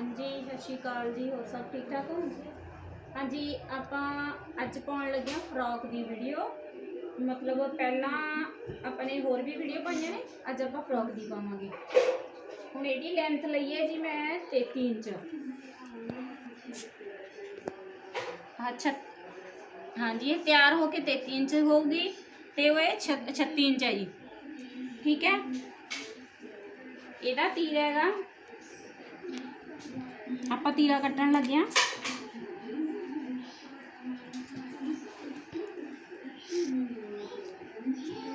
ਹਾਂਜੀ, ਸਤਿ ਸ਼੍ਰੀ ਅਕਾਲ ਜੀ, ਹੋਰ ਸਭ ਠੀਕ ਠਾਕ ਹੋ? ਹਾਂਜੀ, ਆਪਾਂ ਅੱਜ ਪਾਉਣ ਲੱਗੇ ਹਾਂ ਫਰੋਕ ਦੀ ਵੀਡੀਓ। ਮਤਲਬ ਪਹਿਲਾਂ ਆਪਣੇ ਹੋਰ ਵੀ ਵੀਡੀਓ ਪਾਈਆਂ ਨੇ, ਅੱਜ ਆਪਾਂ ਫਰੋਕ ਦੀ ਪਾਵਾਂਗੇ। ਹੁਣ ਇਹਦੀ ਲੈਂਥ ਲਈ ਹੈ ਜੀ ਮੈਂ 33 ਇੰਚ। ਅੱਛਾ, ਹਾਂਜੀ, ਇਹ ਤਿਆਰ ਹੋ ਕੇ 33 ਇੰਚ ਹੋਊਗੀ ਤੇ ਉਹ ਇਹ ਛ- 36 ਇੰਚ ਹੈ ਜੀ। ਠੀਕ ਹੈ? ਇਹਦਾ ਤੀਰ ਹੈਗਾ ਆਪਾਂ ਤੀਰਾ ਕੱਟਣ ਲੱਗੇ ਹਾਂ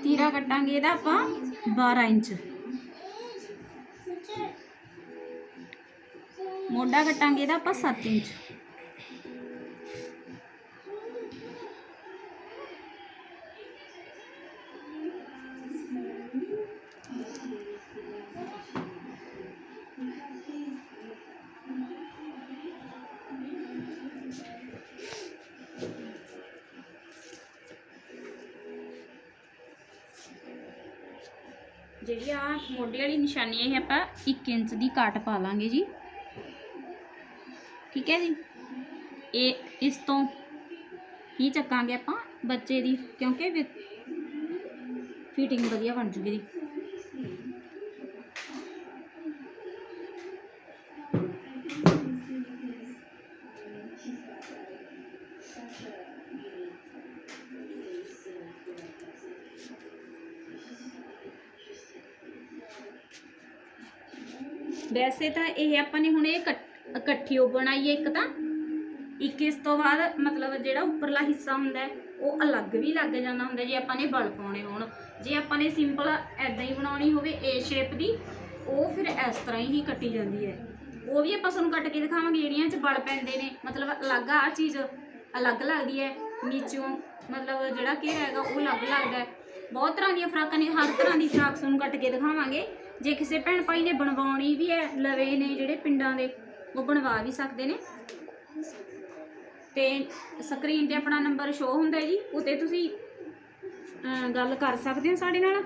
ਤੀਰਾ ਕੱਟਾਂਗੇ ਇਹਦਾ ਆਪਾਂ 12 ਇੰਚ। ਮੋਢਾ ਕੱਟਾਂਗੇ ਇਹਦਾ ਆਪਾਂ 7 ਇੰਚ। ਜਿਹੜੀ ਆ ਮੋਢੇ ਵਾਲੀ ਨਿਸ਼ਾਨੀ ਇਹ ਆਪਾਂ 1 ਇੰਚ ਦੀ ਕਾਟ ਪਾ ਲਾਂਗੇ ਜੀ। ਠੀਕ ਹੈ ਜੀ? ਇਹ ਇਸ ਤੋਂ ਹੀ ਚੱਕਾਂਗੇ ਆਪਾਂ ਬੱਚੇ ਦੀ, ਕਿਉਂਕਿ ਫਿਟਿੰਗ ਵਧੀਆ ਬਣ ਜੂਗੀ ਦੀ ਵੈਸੇ ਤਾਂ ਇਹ ਆਪਾਂ ਨੇ ਹੁਣ ਇਹ ਇਕੱਠ- ਬਣਾਈਏ ਇੱਕ ਤਾਂ। ਇੱਕ ਇਸ ਤੋਂ ਬਾਅਦ ਮਤਲਬ ਜਿਹੜਾ ਉੱਪਰਲਾ ਹਿੱਸਾ ਹੁੰਦਾ ਉਹ ਅਲੱਗ ਵੀ ਲੱਗ ਜਾਂਦਾ ਹੁੰਦਾ ਜੇ ਆਪਾਂ ਨੇ ਬਲ ਪਾਉਣੇ ਹੋਣ। ਜੇ ਆਪਾਂ ਨੇ ਸਿੰਪਲ ਐਦਾਂ ਹੀ ਬਣਾਉਣੀ ਹੋਵੇ ਏ ਸ਼ੇਪ ਦੀ, ਉਹ ਫਿਰ ਇਸ ਤਰ੍ਹਾਂ ਹੀ ਕੱਟੀ ਜਾਂਦੀ ਹੈ। ਉਹ ਵੀ ਆਪਾਂ ਤੁਹਾਨੂੰ ਕੱਟ ਕੇ ਦਿਖਾਵਾਂਗੇ ਜਿਹੜੀਆਂ ਚ ਬਲ ਪੈਂਦੇ ਨੇ। ਮਤਲਬ ਅਲੱਗ ਆ ਚੀਜ਼, ਅਲੱਗ ਲੱਗਦੀ ਹੈ। ਨੀਚੋਂ ਮਤਲਬ ਜਿਹੜਾ ਘੇਰਾ ਹੈਗਾ, ਉਹ ਅਲੱਗ ਲੱਗਦਾ ਹੈ। ਬਹੁਤ ਤਰ੍ਹਾਂ ਦੀਆਂ ਫਰਾਕਾਂ ਨੇ, ਹਰ ਤਰ੍ਹਾਂ ਦੀ ਫਰਾਕ ਤੁਹਾਨੂੰ ਕੱਟ ਕੇ ਦਿਖਾਵਾਂਗੇ। ਜੇ ਕਿਸੇ ਭੈਣ ਭਾਈ ਨੇ ਬਣਵਾਉਣੀ ਵੀ ਹੈ, ਲਵੇ ਨੇ ਜਿਹੜੇ ਪਿੰਡਾਂ ਦੇ, ਉਹ ਬਣਵਾ ਵੀ ਸਕਦੇ ਨੇ। ਤੇ ਸਕਰੀਨ ਤੇ ਆਪਣਾ ਨੰਬਰ ਸ਼ੋ ਹੁੰਦਾ ਹੈ ਜੀ ਉਤੇ ਤੁਸੀਂ ਗੱਲ ਕਰ ਸਕਦੇ ਹੋ ਸਾਡੇ ਨਾਲ।